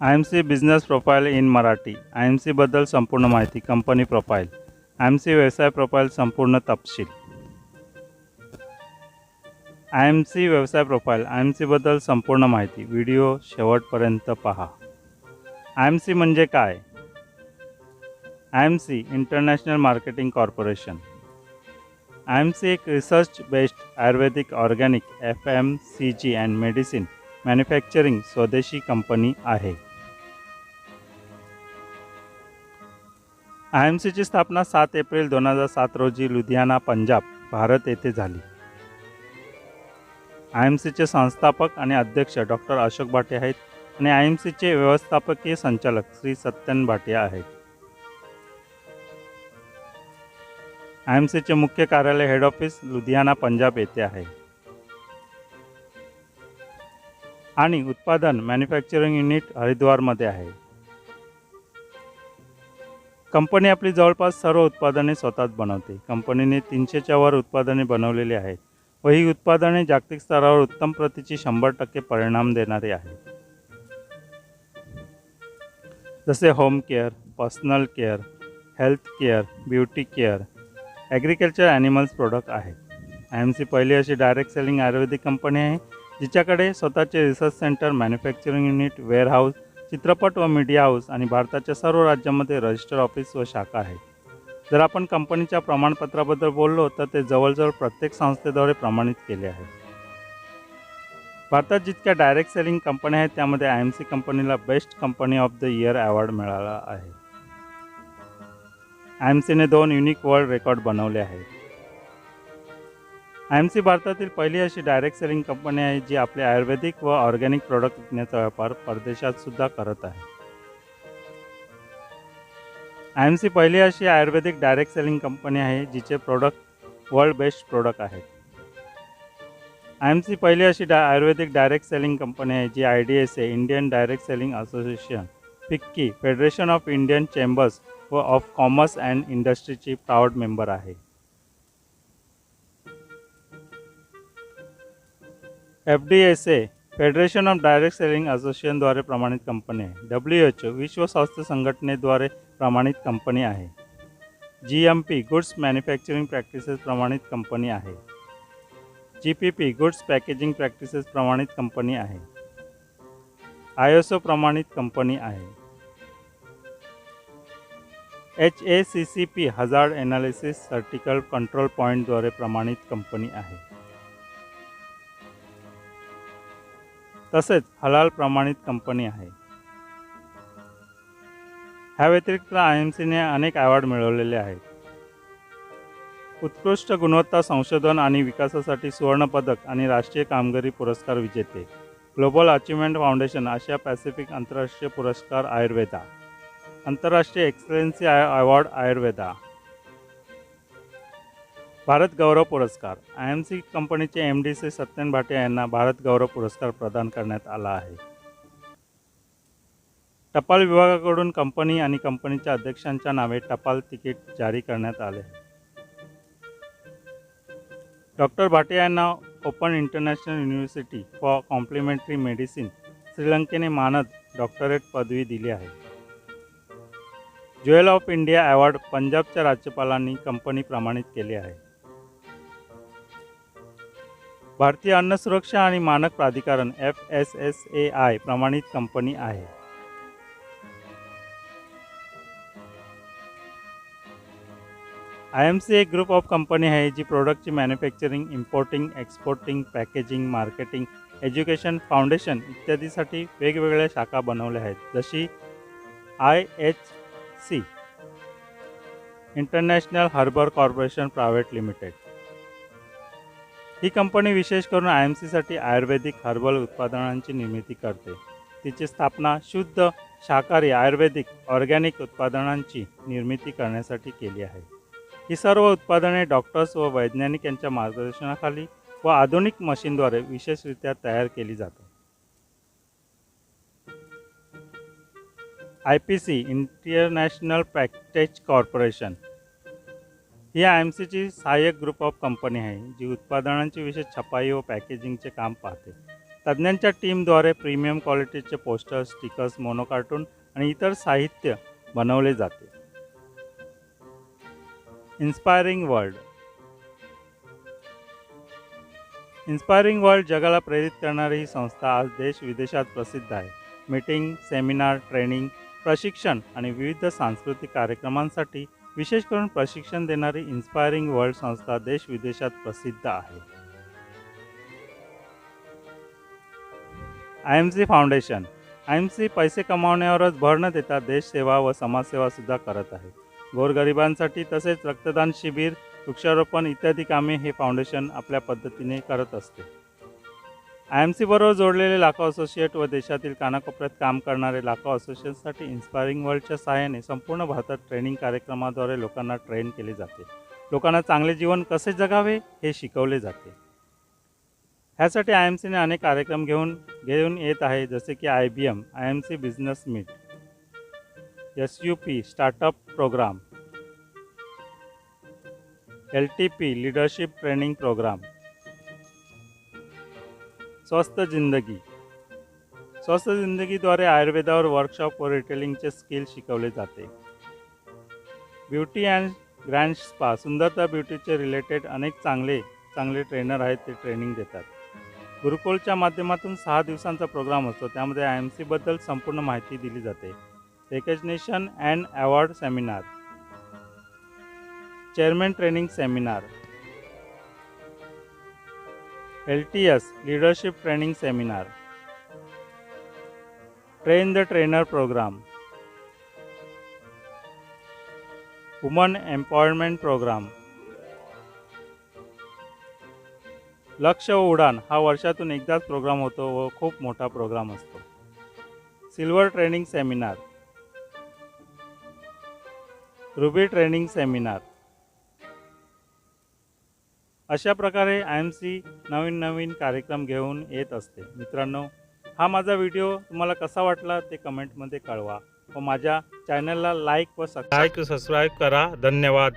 I M C business profile in Marathi I M सीबद्दल संपूर्ण माहिती company profile I M C व्यवसाय profile संपूर्ण तपशील. आय एम सी व्यवसाय प्रोफाईल आय एम सीबद्दल संपूर्ण माहिती व्हिडिओ शेवटपर्यंत पहा. आय एम सी म्हणजे काय? I M C international marketing corporation. I M C एक research based Ayurvedic organic F M C G and medicine. Manufacturing स्वदेशी कंपनी आहे. आय एम सीची स्थापना सात एप्रिल दोन हजार सात रोजी लुधियाना पंजाब भारत येथे झाली. आय एम सीचे संस्थापक आणि अध्यक्ष डॉक्टर अशोक भाटे आहेत आणि आय एम सीचे व्यवस्थापकीय संचालक श्री सत्यन भाटिया आहेत. आय एम सीचे मुख्य कार्यालय हेड ऑफिस लुधियाना पंजाब येथे आहे. आणि उत्पादन मॅन्युफॅक्चरिंग युनिट हरिद्वारमध्ये आहे. कंपनी आपली जवळपास सर्व उत्पादने स्वतःच बनवते. कंपनीने तीनशेच्या वर उत्पादने बनवलेली आहेत. व ही उत्पादने जागतिक स्तरावर उत्तम प्रतीची शंभर टक्के परिणाम देणारी आहेत. जसे home care personal care health care beauty care agriculture animals product आहेत. आय एम सी पहिली अशी डायरेक्ट सेलिंग आयुर्वेदिक कंपनी आहे. जिच्याकडे स्वतःचे research centre manufacturing unit warehouse चित्रपट व मीडिया हाऊस आणि भारताच्या सर्व राज्यांमध्ये रजिस्टर ऑफिस व शाखा आहेत जर आपण कंपनीच्या प्रमाणपत्राबद्दल बोललो तर ते जवळजवळ प्रत्येक संस्थेद्वारे प्रमाणित केले आहे. भारतात जितक्या डायरेक्ट सेलिंग कंपन्या आहेत त्यामध्ये आय एम सी कंपनीला best company of the year award मिळाला आहे. आय एम सीने दोन युनिक वर्ल्ड रेकॉर्ड बनवले आहेत. आय एम सी भारतातील पहिली अशी डायरेक्ट सेलिंग कंपनी आहे जी आपले आयुर्वेदिक व ऑर्गॅनिक प्रोडक्ट विकण्याचा व्यापार परदेशात सुद्धा करत आहे. आय एम सी पहिली अशी आयुर्वेदिक डायरेक्ट सेलिंग कंपनी आहे जिचे प्रोडक्ट वर्ल्ड बेस्ट प्रोडक्ट आहेत आय एम सी पहिली अशी डा आयुर्वेदिक डायरेक्ट सेलिंग कंपनी आहे जी I D S A Indian direct selling association FICCI federation of Indian chambers व ऑफ कॉमर्स अँड इंडस्ट्रीची प्राऊड मेंबर आहे. F D S A federation of direct selling असोसिएशनद्वारे प्रमाणित company आहे. W H O विश्व स्वास्थ्य संघटनेद्वारे प्रमाणित company आहे. G M P goods manufacturing practices प्रमाणित कंपनी आहे. G P P goods packaging practices प्रमाणित कंपनी आहे. आय एस ओ प्रमाणित कंपनी आहे. H A C C P hazard analysis critical control पॉईंटद्वारे प्रमाणित कंपनी आहे. तसेच हलाल प्रमाणित कंपनी आहे. ह्या व्यतिरिक्त आय एम सीने अनेक अवॉर्ड मिळवलेले आहेत. उत्कृष्ट गुणवत्ता संशोधन आणि विकासासाठी सुवर्णपदक आणि राष्ट्रीय कामगिरी पुरस्कार विजेते. ग्लोबल अचिव्हमेंट फाउंडेशन आशिया पॅसिफिक आंतरराष्ट्रीय पुरस्कार आयुर्वेदा. आंतरराष्ट्रीय एक्सलेन्सी अवॉर्ड आयुर्वेदा. भारत गौरव पुरस्कार. आय एम सी कंपनीचे M D C Satyan Bhate यांना भारत गौरव पुरस्कार प्रदान करण्यात आला आहे. टपाल विभागाकडून कंपनी आणि कंपनीच्या अध्यक्षांच्या नावे टपाल तिकीट जारी करण्यात आले. डॉक्टर भाटे यांना open international university for complementary medicine श्रीलंकेने मानद डॉक्टरेट पदवी दिली आहे. ज्वेल ऑफ इंडिया अवॉर्ड पंजाबच्या राज्यपालांनी कंपनी प्रमाणित केली आहे. भारतीय अन्न सुरक्षा आणि मानक प्राधिकरण F S S A I प्रमाणित कंपनी आहे. आय एम सी एक ग्रुप ऑफ कंपनी आहे जी प्रोडक्टची manufacturing importing exporting packaging marketing education foundation इत्यादीसाठी वेगवेगळ्या शाखा बनवल्या आहेत. जशी I H C international harbour corporation private limited. He company विशेष करून आय एम सीसाठी आयुर्वेदिक हर्बल उत्पादनांची निर्मिती करते. तिची स्थापना शुद्ध शाकाहारी आयुर्वेदिक ऑर्गॅनिक उत्पादनांची निर्मिती करण्यासाठी केली आहे. ही सर्व उत्पादने डॉक्टर्स व वैज्ञानिक यांच्या मार्गदर्शनाखाली व आधुनिक मशीनद्वारे विशेषरित्या तयार केली जातात. I P C international package corporation he I M सीची सहाय्यक ग्रुप ऑफ कंपनी आहे जी उत्पादनांची विशेष छपाई व पॅकेजिंगचे काम पाहते. तज्ज्ञांच्या टीमद्वारे प्रीमियम क्वालिटीचे पोस्टर्स स्टिकर्स मोनोकार्टून आणि इतर साहित्य बनवले जाते. इन्स्पायरिंग वर्ल्ड इन्स्पायरिंग वर्ल्ड जगाला प्रेरित करणारी ही संस्था आज देश विदेशात प्रसिद्ध आहे. मीटिंग सेमिनार ट्रेनिंग प्रशिक्षण आणि विविध सांस्कृतिक कार्यक्रमांसाठी विशेष करून प्रशिक्षण देणारी इन्स्पायरिंग वर्ल्ड संस्था देश विदेशात प्रसिद्ध आहे. I M C foundation I M C पैसे कमावण्यावरच भर न देता देशसेवा व समाजसेवासुद्धा करत आहे. गोरगरिबांसाठी तसेच रक्तदान शिबिर वृक्षारोपण इत्यादी कामे हे फाउंडेशन आपल्या पद्धतीने करत असते. आय एम सीबरोबर जोडलेले लाखो असोसिएट व देशातील कानाकोपऱ्यात काम करणारे लाखो असोसिएशनसाठी इन्स्पायरिंग वर्ल्डच्या सहाय्याने संपूर्ण भारतात ट्रेनिंग कार्यक्रमाद्वारे लोकांना ट्रेन केले जाते. लोकांना चांगले जीवन कसे जगावे हे शिकवले जाते. ह्यासाठी आय एम सीने अनेक कार्यक्रम घेऊन घेऊन येत आहे जसे की I B M I M C business meet S U P startup program L T P leadership training program स्वस्थ जिंदगी. स्वस्थ जिंदगीद्वारे आयुर्वेदावर वर्कशॉप व रिटेलिंगचे स्किल शिकवले जाते. ब्युटी अँड ग्रँड स्पा सुंदरता ब्युटीचे रिलेटेड अनेक चांगले चांगले ट्रेनर आहेत ते ट्रेनिंग देतात. गुरुकुलच्या माध्यमातून सहा दिवसांचा प्रोग्राम असतो त्यामध्ये आय एम सीबद्दल संपूर्ण माहिती दिली जाते. Recognition and award seminar chairman training seminar L T S leadership training seminar train the trainer program woman empowerment program लक्ष व उडान हा वर्षातून एकदाच प्रोग्राम होतो व खूप मोठा प्रोग्राम असतो. Silver training seminar ruby training seminar अशा प्रकारे आय एम सी नवीन नवीन कार्यक्रम घेऊन येत असते. मित्रांनो हा माझा व्हिडिओ तुम्हाला कसा वाटला ते कमेंटमध्ये कळवा व माझ्या चॅनलला लाईक व लाईक सबस्क्राईब करा. धन्यवाद.